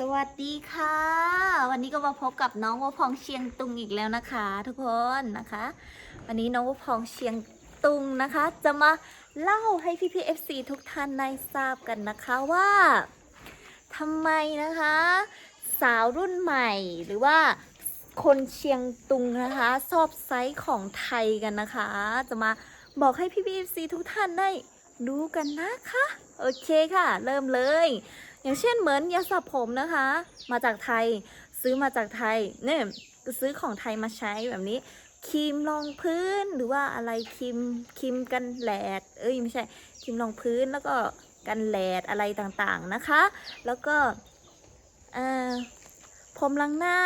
สวัสดีค่ะ วันนี้ก็มาพบกับน้องวัวพองเชียงตุงอีกแล้วนะคะ ทุกคนนะคะ วันนี้น้องวัวพองเชียงตุงนะคะ จะมาเล่าให้พี่พีเอฟซีทุกท่านได้ทราบกันนะคะว่าทำไมนะคะ สาวรุ่นใหม่หรือว่าคนเชียงตุงนะคะชอบไซส์ของไทยกันนะคะ จะมาบอกให้พี่พีเอฟซีทุกท่านได้รู้กันนะคะ โอเคค่ะ เริ่มเลย อย่างเช่นเหมือนยาสระผมนะคะ มาจากไทยซื้อมาจากไทยเนี่ยซื้อของไทยมาใช้แบบนี้ครีมรองพื้นหรือว่าอะไรครีมครีมกันแดดเอ้ยไม่ใช่ครีมรองพื้นแล้วก็กันแดดอะไรต่างๆนะคะ แล้วก็เอ่อพรมล้างหน้า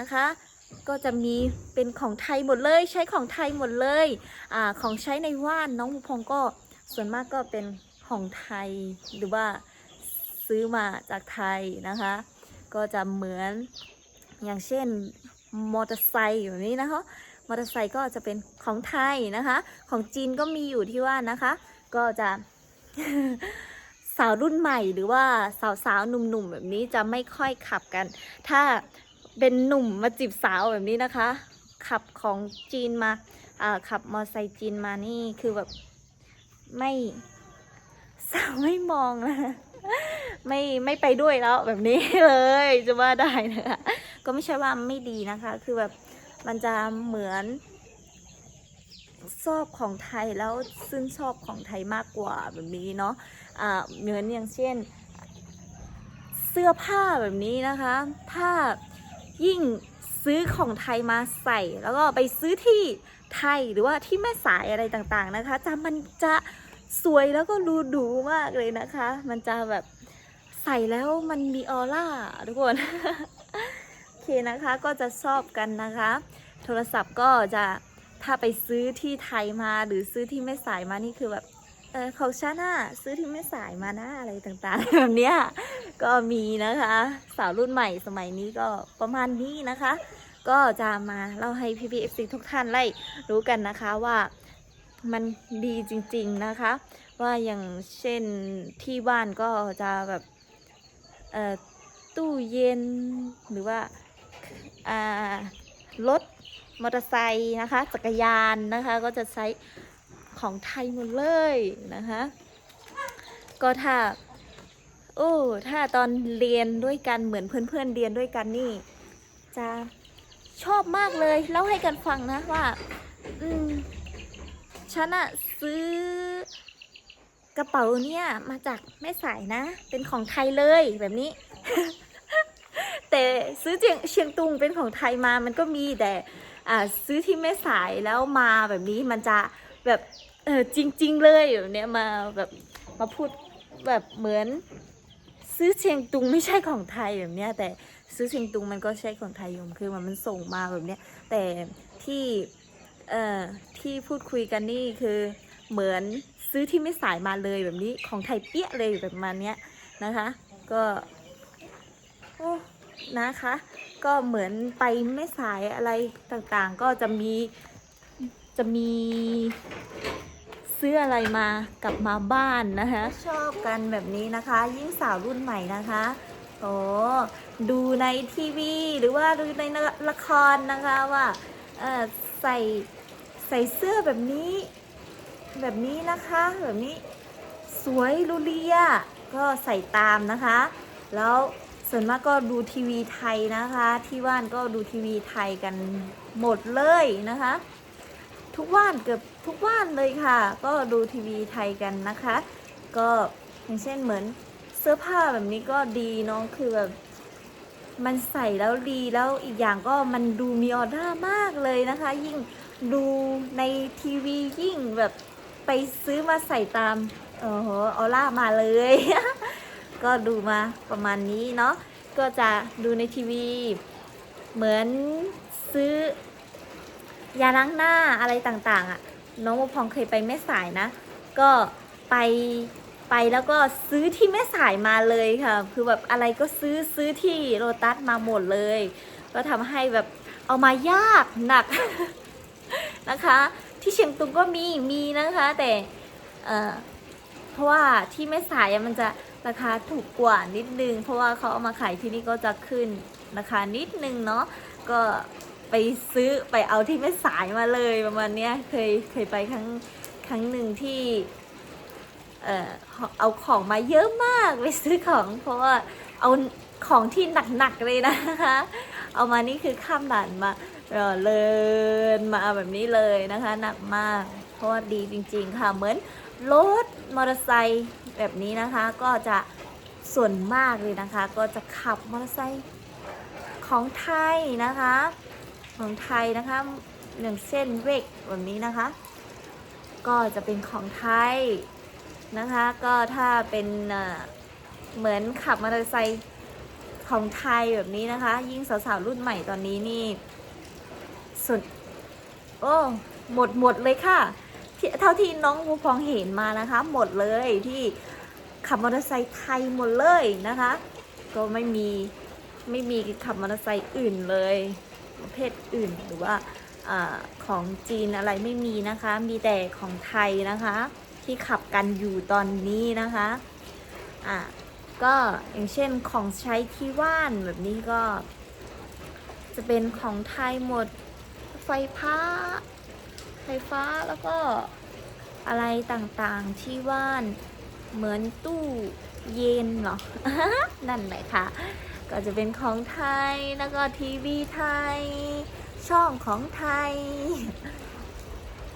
นะคะ ก็จะมีเป็นของไทยหมดเลยใช้ของไทยหมดเลยอ่าของใช้ในว่านน้องภูพงก็ส่วนมากก็เป็นของไทยหรือว่า ซื้อมาจากไทยนะคะ ก็จะเหมือนอย่างเช่นมอเตอร์ไซค์แบบนี้นะคะมอเตอร์ไซค์ก็จะเป็นของไทยนะคะ ของจีนก็มีอยู่ที่ว่านะคะ ก็จะสาวรุ่นใหม่หรือว่าสาวๆหนุ่มๆแบบนี้จะไม่ค่อยขับกัน ถ้าเป็นหนุ่มมาจีบสาวแบบนี้นะคะ ขับของจีนมาอ่าขับมอเตอร์ไซค์จีนมานี่คือแบบไม่สาวไม่มองนะ ไม่ไม่ไปด้วยแล้วแบบนี้เลยจะว่าได้นะคะก็ไม่ใช่ว่าไม่ดีนะคะ คือแบบมันจะเหมือนชอบของไทยแล้วซึ่งชอบของไทยมากกว่าแบบนี้เนาะอ่าเหมือนอย่างเช่น เสื้อผ้าแบบนี้นะคะ ถ้ายิ่งซื้อของไทยมาใส่ แล้วก็ไปซื้อที่ไทยหรือว่าที่แม่สายอะไรต่างๆนะคะจะมันจะ สวยแล้วก็รูดูมากเลยนะคะ มันจะแบบใส่แล้วมันมีออร่าทุกคน โอเคนะคะก็จะชอบกันนะคะ โทรศัพท์ก็จะถ้าไปซื้อที่ไทยมาหรือซื้อที่แม่สายมานี่คือแบบเออของฉันน่ะซื้อที่แม่สายมานะอะไรต่างๆแบบเนี้ยก็มีนะคะ สาวรุ่นใหม่สมัยนี้ก็ประมาณนี้นะคะ ก็จะมาเล่าให้พี่พีเอฟซีทุกท่านได้รู้กันนะคะว่า มันดีจริงๆนะคะ ว่าอย่างเช่นที่บ้านก็จะแบบตู้เย็นหรือว่าอ่ารถมอเตอร์ไซค์นะคะจักรยานนะคะก็จะใช้ของไทยหมดเลยนะคะ ก็ถ้าโอ้ถ้าตอนเรียนด้วยกันเหมือนเพื่อนๆเรียนด้วยกันนี่ จะชอบมากเลยเล่าให้กันฟังนะว่า อืม ฉันอะซื้อกระเป๋าเนี่ยมาจากแม่สายนะ เป็นของไทยเลยแบบนี้ แต่ซื้อเชียงเชียงตุงเป็นของไทยมามันก็มีแต่อ่าซื้อที่แม่สายแล้วมาแบบนี้มันจะแบบเออจริง ๆ เลยแบบเนี้ยมาแบบมาพูดแบบเหมือนซื้อเชียงตุงไม่ใช่ของไทยแบบเนี้ยแต่ซื้อเชียงตุงมันก็ใช่ของไทยอยู่คือมันมันส่งมาแบบเนี้ยแต่ที่ เอ่อที่พูดคุยกันนี่คือเหมือนซื้อที่ไม่สายมาเลยแบบนี้ของไทยเปี้ยเลยแบบมาเนี้ยนะคะ ก็โอ้นะคะ ก็เหมือนไปไม่สายอะไรต่างๆ ก็จะมีจะมีซื้ออะไรมากลับมาบ้านนะคะ ชอบกันแบบนี้นะคะ ยิ่งสาวรุ่นใหม่นะคะโอ้ดูในทีวี หรือว่าดูในละครนะคะว่าใส่ ใส่เสื้อแบบนี้ แบบนี้นะคะแบบนี้สวยรูเรียก็ใส่ตามนะคะ แล้วส่วนมากก็ดูทีวีไทยนะคะ ที่บ้านก็ดูทีวีไทยกันหมดเลยนะคะ ทุกบ้านเกือบทุกบ้านเลยค่ะ ก็ดูทีวีไทยกันนะคะ ก็อย่างเช่นเหมือนเสื้อผ้าแบบนี้ก็ดีเนาะคือแบบมันใส่แล้วดีแล้วอีกอย่างก็มันดูมีออร่ามากเลยนะคะ ยิ่ง ดูในทีวียิ่งแบบไปซื้อมาใส่ตามโอ้โหออร่ามาเลย ก็ดูมาประมาณนี้เนาะก็จะดูในทีวี เหมือนซื้อยาล้างหน้าอะไรต่างๆอะ่ะ น้องมพองเคยไปแม่สายนะ ก็ไปไปแล้วก็ซื้อที่แม่สายมาเลยค่ะ คือแบบอะไรก็ซื้อซื้อที่โรตัสมาหมดเลย ก็ทำให้แบบเอามายากหนัก นะคะ ที่เชียงตุงก็มีมีนะคะแต่เพราะว่าที่แม่สายมันจะราคาถูกกว่านิดนึง เพราะว่าเขาเอามาขายที่นี่ก็จะขึ้นราคานิดนึงเนาะก็ไปซื้อไปเอาที่ไม่สายมาเลยประมาณเนี้ยเคยเคยไปครั้งครั้งหนึ่งที่เอ่อเอาของมาเยอะมากไปซื้อของ เพราะว่าเอาของที่หนักๆเลยนะคะ เอามานี่คือข้ามด่านมา เอ่อเลินมาแบบนี้เลยนะคะ หนักมากเพราะดีจริงๆค่ะเหมือนรถมอเตอร์ไซค์แบบนี้นะคะ ก็จะส่วนมากเลยนะคะ ก็จะขับมอเตอร์ไซค์ของไทยนะคะ ของไทยนะคะอย่างเช่นเวกแบบนี้นะคะ ก็จะเป็นของไทยนะคะ ก็ถ้าเป็นเหมือนขับมอเตอร์ไซค์ของไทยแบบนี้นะคะ ยิ่งสาวๆรุ่นใหม่ตอนนี้นี่ สุด โอ้หมดหมดเลยค่ะ เท่าที่น้องวูพองเห็นมานะคะ หมดเลยที่ขับมอเตอร์ไซค์ไทยหมดเลยนะคะ ก็ไม่มีไม่มีขับมอเตอร์ไซค์อื่นเลยประเภทอื่นหรือว่าอาของจีนอะไรไม่มีนะคะ มีแต่ของไทยนะคะ ที่ขับกันอยู่ตอนนี้นะคะอะก็อย่างเช่นของใช้ที่ว่านแบบนี้ก็ จะเป็นของไทยหมด ไฟฟ้า ไฟฟ้าแล้วก็อะไรต่างๆที่ว่านเหมือนตู้เย็นเหรอ นั่นแหละค่ะ ก็จะเป็นของไทยแล้วก็ทีวีไทย ช่องของไทย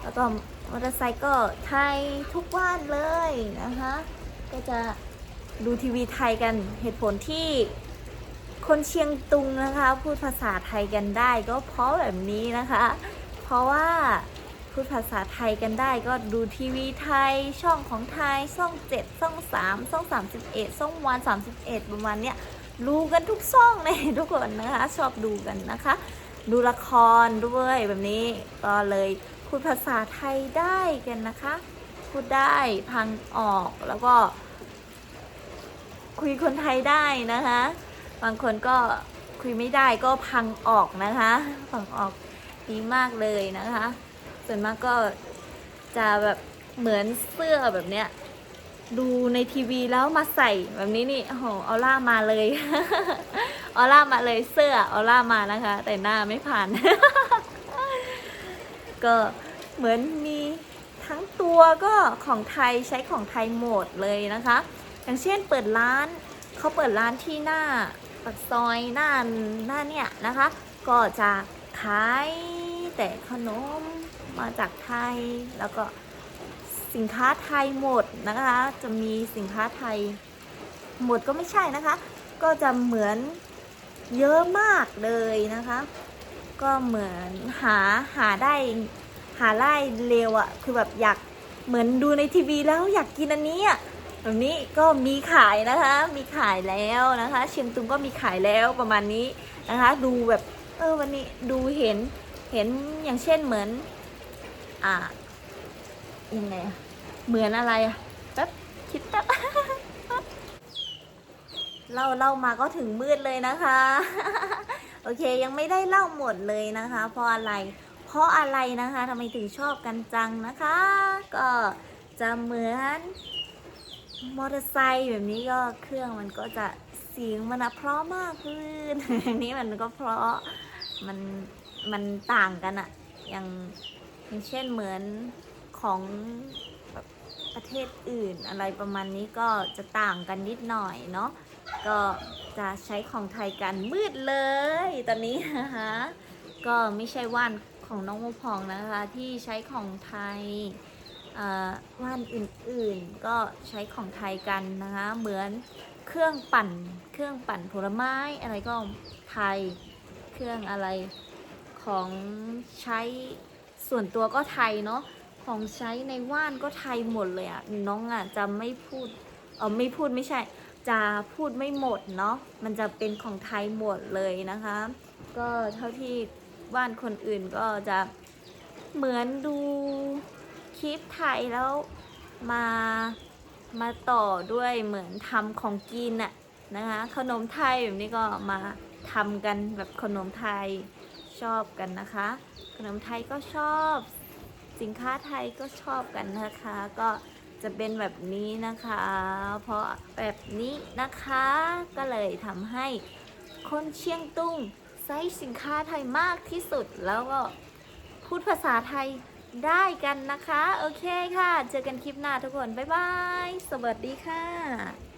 แล้วก็มอเตอร์ไซค์ก็ไทยทุกวันเลยนะคะ ก็จะดูทีวีไทยกันเหตุผลที่ คนเชียงตุงนะคะ พูดภาษาไทยกันได้ก็เพราะแบบนี้นะคะ เพราะว่าพูดภาษาไทยกันได้ก็ดูทีวีไทยช่องของไทยช่องเจ็ดช่องสามช่องสามสิบเอ็ดช่องวันสามสิบเอ็ดประมาณเนี้ยรู้กันทุกช่องเลยทุกคนนะคะ ชอบดูกันนะคะ ดูละครด้วยแบบนี้ก็เลยพูดภาษาไทยได้กันนะคะ พูดได้พังออกแล้วก็ คุยคนไทยได้นะคะ บางคนก็คุยไม่ได้ก็พังออกนะคะพังออกดีมากเลยนะคะ ส่วนมากก็จะแบบเหมือนเสื้อแบบเนี้ยดูในทีวีแล้วมาใส่แบบนี้นี่โอ้โหออล่ามาเลยออล่ามาเลยเสื้อออล่ามานะคะ แต่หน้าไม่ผ่าน ก็เหมือนมีทั้งตัวก็ของไทยใช้ของไทยหมดเลยนะคะ อย่างเช่นเปิดร้านเขาเปิดร้านที่หน้า ปากซอยหน้าหน้าเนี่ยนะคะ ก็จะขายแต่ขนมมาจากไทยแล้วก็สินค้าไทยหมดนะคะ จะมีสินค้าไทยหมดก็ไม่ใช่นะคะ ก็จะเหมือนเยอะมากเลยนะคะ ก็เหมือนหาหาได้หาได้เร็วอะคือแบบอยากเหมือนดูในทีวีแล้วอยากกินอันนี้อะ แบบนี้ก็มีขายนะคะ มีขายแล้วนะคะ เชียงตุงก็มีขายแล้วประมาณนี้นะคะ ดูแบบเออวันนี้ดูเห็นเห็นอย่างเช่นเหมือน อ่ายังไงเหมือนอะไรอะแป๊บคิดแป๊บเล่าเล่ามาก็ถึงมืดเลยนะคะ โอเคยังไม่ได้เล่าหมดเลยนะคะ เพราะอะไร เพราะอะไรนะคะทำไมถึงชอบกันจังนะคะ ก็จะเหมือน มอเตอร์ไซค์แบบนี้ก็เครื่องมันก็จะเสียงมันอะเพราะมากขึ้นอันนี้มันก็เพราะมันมันต่างกันอะอย่างอย่างเช่นเหมือนของประเทศอื่นอะไรประมาณนี้ก็จะต่างกันนิดหน่อยเนาะก็จะใช้ของไทยกันมืดเลยตอนนี้นะคะก็ไม่ใช่ว่านของน้องโมพองนะคะที่ใช้ของไทย ว่านอื่นๆ ก็ใช้ของไทยกันนะคะ เหมือนเครื่องปั่น เครื่องปั่นผลไม้อะไรก็ไทย เครื่องอะไรของใช้ส่วนตัวก็ไทยเนาะ ของใช้ในว่านก็ไทยหมดเลยอะน้องอะจะไม่พูด เออไม่พูดไม่ใช่ จะพูดไม่หมดเนาะ มันจะเป็นของไทยหมดเลยนะคะ ก็เท่าที่บ้านคนอื่นก็จะเหมือนดู คลิปไทยแล้วมามาต่อด้วยเหมือนทำของกินอะนะคะขนมไทยแบบนี้ก็มาทำกันแบบขนมไทยชอบกันนะคะ ขนมไทยก็ชอบสินค้าไทยก็ชอบกันนะคะ ก็จะเป็นแบบนี้นะคะ เพราะแบบนี้นะคะก็เลยทำให้คนเชียงตุงใช้สินค้าไทยมากที่สุดแล้วก็พูดภาษาไทย ได้กันนะคะ โอเคค่ะ เจอกันคลิปหน้าทุกคน บ๊ายบาย สวัสดีค่ะ